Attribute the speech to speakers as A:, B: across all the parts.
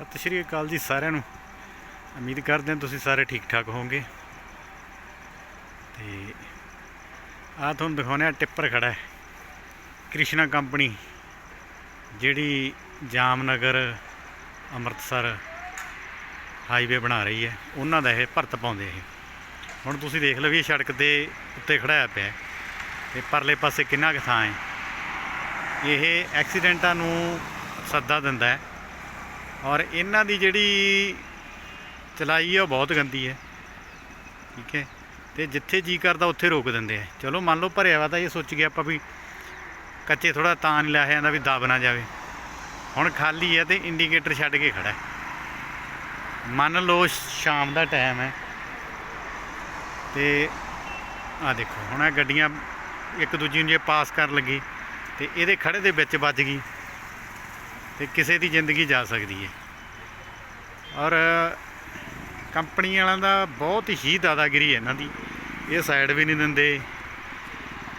A: ਸਤਿ ਸ਼੍ਰੀ ਅਕਾਲ ਜੀ ਸਾਰਿਆਂ ਨੂੰ। ਉਮੀਦ ਕਰਦੇ ਹਾਂ ਤੁਸੀਂ ਸਾਰੇ ਠੀਕ ਠਾਕ ਹੋਵੋਗੇ। ਤੇ ਆ ਤੁਹਾਨੂੰ ਦਿਖਾਉਂਦੇ ਆ ਟਿੱਪਰ ਖੜਾ ਹੈ। ਕ੍ਰਿਸ਼ਨਾ ਕੰਪਨੀ, ਜਿਹੜੀ ਜਾਮਨਗਰ, ਅੰਮ੍ਰਿਤਸਰ ਹਾਈਵੇ ਬਣਾ ਰਹੀ ਹੈ। ਉਹਨਾਂ ਦਾ ਇਹ ਭਰਤ ਪਾਉਂਦੇ ਇਹ। ਹੁਣ ਤੁਸੀਂ ਦੇਖ ਲਓ ਵੀ ਇਹ ਸੜਕ ਦੇ ਉੱਤੇ ਖੜਾਇਆ ਪਿਆ ਹੈ। ਤੇ ਪਰਲੇ ਪਾਸੇ ਕਿੰਨਾ ਕੁ ਥਾਂ ਹੈ। ਇਹ ਐਕਸੀਡੈਂਟਾਂ ਨੂੰ ਸੱਦਾ ਦਿੰਦਾ ਹੈ। ਔਰ ਇਹਨਾਂ ਦੀ ਜਿਹੜੀ ਚਲਾਈ ਹੈ ਉਹ ਬਹੁਤ ਗੰਦੀ ਹੈ। ਠੀਕ ਹੈ? ਤੇ ਜਿੱਥੇ ਜੀ ਕਰਦਾ, ਉੱਥੇ ਰੋਕ ਦਿੰਦੇ ਆ। ਚਲੋ, ਮੰਨ ਲਓ ਭਰਿਆ ਵਾ ਤਾਂ ਇਹ ਸੋਚ ਗਿਆ ਆਪਾਂ ਵੀ ਕੱਚੇ ਥੋੜਾ ਤਾਂ ਨਹੀਂ ਲਾਇਆ ਜਾਂਦਾ ਵੀ ਦਬ ਨਾ ਜਾਵੇ। ਹੁਣ ਖਾਲੀ ਹੈ ਤੇ ਇੰਡੀਕੇਟਰ ਛੱਡ ਕੇ ਖੜਾ ਹੈ। ਮੰਨ ਲਓ ਸ਼ਾਮ ਦਾ ਟਾਈਮ ਹੈ। ਤੇ ਆ ਦੇਖੋ, ਹੁਣ ਇਹ ਗੱਡੀਆਂ ਇੱਕ ਦੂਜੀ ਨੂੰ ਜੇ ਪਾਸ ਕਰਨ ਲੱਗੀ, ਤੇ ਇਹਦੇ ਖੜੇ ਦੇ ਵਿੱਚ ਵੱਜ ਗਈ। ਤੇ ਕਿਸੇ ਦੀ ਜ਼ਿੰਦਗੀ ਜਾ ਸਕਦੀ ਹੈ। ਔਰ ਕੰਪਨੀ ਵਾਲਿਆਂ ਦਾ ਬਹੁਤ ਹੀ ਦਾਦਾਗਿਰੀ ਹੈ ਇਹਨਾਂ ਦੀ। ਇਹ ਸਾਈਡ ਵੀ ਨਹੀਂ ਦਿੰਦੇ।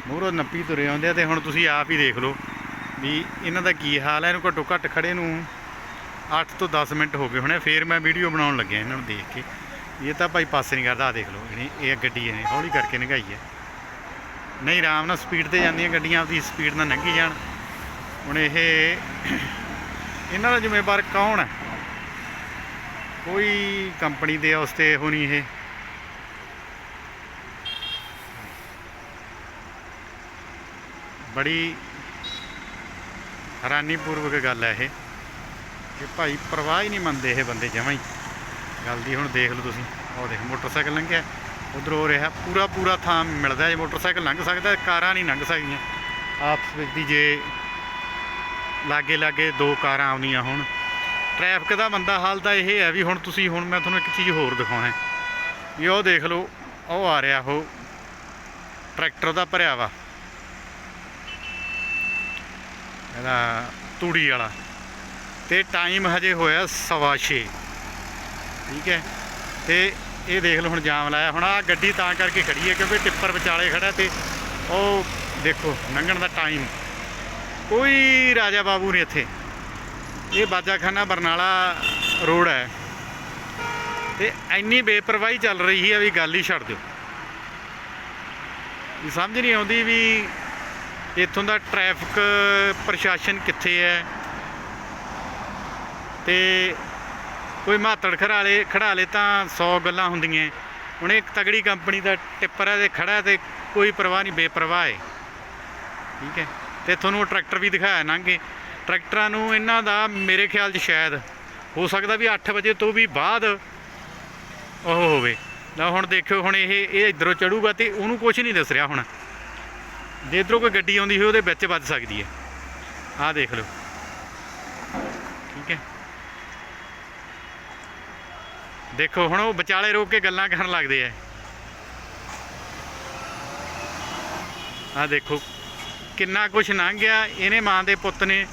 A: ਮੂਹਰੋਂ ਨੱਪੀ ਤੁਰੇ ਆਉਂਦੇ ਆ ਤੇ ਹੁਣ ਤੁਸੀਂ ਆਪ ਹੀ ਦੇਖ ਲਓ ਵੀ ਇਹਨਾਂ ਦਾ ਕੀ ਹਾਲ ਹੈ। ਇਹਨੂੰ ਘੱਟੋ ਘੱਟ ਖੜੇ ਨੂੰ 8 ਤੋਂ 10 ਮਿੰਟ ਹੋ ਗਏ ਹੁਣੇ। ਫੇਰ ਮੈਂ ਵੀਡੀਓ ਬਣਾਉਣ ਲੱਗਿਆ ਇਹਨਾਂ ਨੂੰ ਦੇਖ ਕੇ। ਇਹ ਤਾਂ ਭਾਈ ਪਾਸੇ ਨਹੀਂ ਕਰਦਾ। ਆ ਦੇਖ ਲਓ, ਇਹਨੇ ਇਹ ਗੱਡੀ ਇਹਨੇ ਹੌਲੀ ਕਰਕੇ ਲੰਘਾਈ ਹੈ। ਨਹੀਂ, ਆਰਾਮ ਨਾਲ ਸਪੀਡ ਤੇ ਜਾਂਦੀਆਂ ਗੱਡੀਆਂ, ਆਪਦੀ ਸਪੀਡ ਨਾਲ ਲੰਘੀ ਜਾਣ। ਹੁਣ ਇਹ ਇਹਨਾਂ ਦਾ ਜ਼ਿੰਮੇਵਾਰ ਕੌਣ ਹੈ? ਕੋਈ ਕੰਪਨੀ ਦੇ ਉਸ ਤੇ ਇਹੋ ਨਹੀਂ ਇਹ। ਬੜੀ ਹੈਰਾਨੀਪੂਰਵਕ ਗੱਲ ਹੈ ਇਹ ਕਿ ਭਾਈ ਪਰਵਾਹ ਹੀ ਨਹੀਂ ਮੰਨਦੇ ਇਹ ਬੰਦੇ ਜਮਾਂ ਹੀ। ਗੱਲ ਦੀ ਹੁਣ ਦੇਖ ਲਓ ਤੁਸੀਂ। ਉਹ ਦੇਖ, ਮੋਟਰਸਾਈਕਲ ਲੰਘਿਆ। ਉਧਰ ਹੋ ਰਿਹਾ ਪੂਰਾ ਪੂਰਾ ਥਾਂ ਮਿਲਦਾ ਜੇ ਮੋਟਰਸਾਈਕਲ ਲੰਘ ਸਕਦਾ ਕਾਰਾਂ ਨਹੀਂ ਲੰਘ ਸਕਦੀਆਂ। ਆਪਸ ਵਿੱਚ ਦੀ ਜੇ ਲਾਗੇ ਲਾਗੇ ਦੋ ਕਾਰਾਂ ਆਉਂਦੀਆਂ ਹੁਣ। ਟ੍ਰੈਫਿਕ ਦਾ ਮੰਦਾ ਹਾਲ ਤਾਂ ਇਹ ਹੈ ਵੀ ਹੁਣ ਤੁਸੀਂ ਹੁਣ ਮੈਂ ਤੁਹਾਨੂੰ ਇੱਕ ਚੀਜ਼ ਹੋਰ ਦਿਖਾਉਣਾ ਵੀ ਉਹ ਦੇਖ ਲਓ, ਉਹ ਆ ਰਿਹਾ ਉਹ ਟਰੈਕਟਰ ਦਾ ਭਰਿਆ ਵਾ। ਇਹਦਾ ਤੂੜੀ ਵਾਲਾ। ਤੇ ਟਾਈਮ ਹਜੇ ਹੋਇਆ ਸਵਾ ਛੇ। ਠੀਕ ਹੈ? ਤੇ ਇਹ ਦੇਖ ਲਓ ਹੁਣ ਜਾਮ ਲਾਇਆ। ਹੁਣ ਆ ਗੱਡੀ ਤਾਂ ਕਰਕੇ ਖੜੀ ਹੈ ਕਿਉਂਕਿ ਟਿੱਪਰ ਵਿਚਾਲੇ ਖੜਾ ਤੇ ਉਹ ਦੇਖੋ, ਲੰਘਣ ਦਾ ਟਾਈਮ ਕੋਈ ਰਾਜਾ ਬਾਬੂ ਨਹੀਂ ਇੱਥੇ। ਇਹ ਬਾਜਾਖਾਨਾ ਬਰਨਾਲਾ ਰੋਡ ਹੈ। ਤੇ ਇੰਨੀ ਬੇਪਰਵਾਹੀ ਚੱਲ ਰਹੀ ਹੈ ਵੀ ਗੱਲ ਹੀ ਛੱਡ ਦਿਓ। ਵੀ ਸਮਝ ਨਹੀਂ ਆਉਂਦੀ ਵੀ ਇੱਥੋਂ ਦਾ ਟ੍ਰੈਫਿਕ ਪ੍ਰਸ਼ਾਸਨ ਕਿੱਥੇ ਹੈ। ਤੇ ਕੋਈ ਮਾਤੜ ਖੜਾਲੇ ਖੜਾਲੇ ਤਾਂ 100 ਗੱਲਾਂ ਹੁੰਦੀਆਂ। ਹੁਣ ਇੱਕ ਤਗੜੀ ਕੰਪਨੀ ਦਾ ਟਿੱਪਰ ਹੈ ਤੇ ਖੜਾ ਹੈ ਤੇ ਕੋਈ ਪਰਵਾਹ ਨਹੀਂ, ਬੇਪਰਵਾਹ ਹੈ। ਠੀਕ ਹੈ। ਤੇ ਤੁਹਾਨੂੰ ਟਰੈਕਟਰ ਵੀ ਦਿਖਾਇਆ ਨਾਂਗੇ ਟਰੈਕਟਰਾਂ ਨੂੰ ਇਹਨਾਂ ਦਾ ਮੇਰੇ ਖਿਆਲ 'ਚ ਸ਼ਾਇਦ ਹੋ ਸਕਦਾ ਵੀ 8 ਵਜੇ ਤੋਂ ਵੀ ਬਾਅਦ ਉਹ ਹੋਵੇ। ਨਾ ਹੁਣ ਦੇਖਿਓ, ਹੁਣ ਇਹ ਇਹ ਇਧਰੋਂ ਚੜੂਗਾ ਤੇ ਉਹਨੂੰ ਕੁਝ ਨਹੀਂ ਦਿਸ ਰਿਹਾ ਹੁਣ। ਜੇ ਇੱਧਰੋਂ ਕੋਈ ਗੱਡੀ ਆਉਂਦੀ ਹੋਵੇ, ਉਹਦੇ ਵਿੱਚ ਵੱਜ ਸਕਦੀ ਹੈ। ਆਹ ਦੇਖ ਲਓ। ਠੀਕ ਹੈ। ਦੇਖੋ, ਹੁਣ ਉਹ ਵਿਚਾਲੇ ਰੋਕ ਕੇ ਗੱਲਾਂ ਕਰਨ ਲੱਗਦੇ ਆ। ਆਹ ਦੇਖੋ ਕਿੰਨਾ ਕੁਛ ਲੰਘ ਗਿਆ, ਇਹਨੇ ਮਾਂ ਦੇ ਪੁੱਤ ਨੇ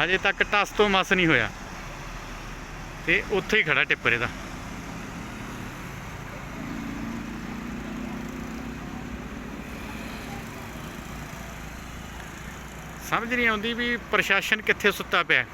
A: ਹਜੇ ਤੱਕ ਟਸ ਤੋਂ ਮਸ ਨਹੀਂ ਹੋਇਆ। ਤੇ ਉੱਥੇ ਹੀ ਖੜਾ ਟਿੱਪਰ ਇਹਦਾ ਸਮਝ ਨਹੀਂ ਆਉਂਦੀ ਵੀ ਪ੍ਰਸ਼ਾਸਨ ਕਿੱਥੇ ਸੁੱਤਾ ਪਿਆ।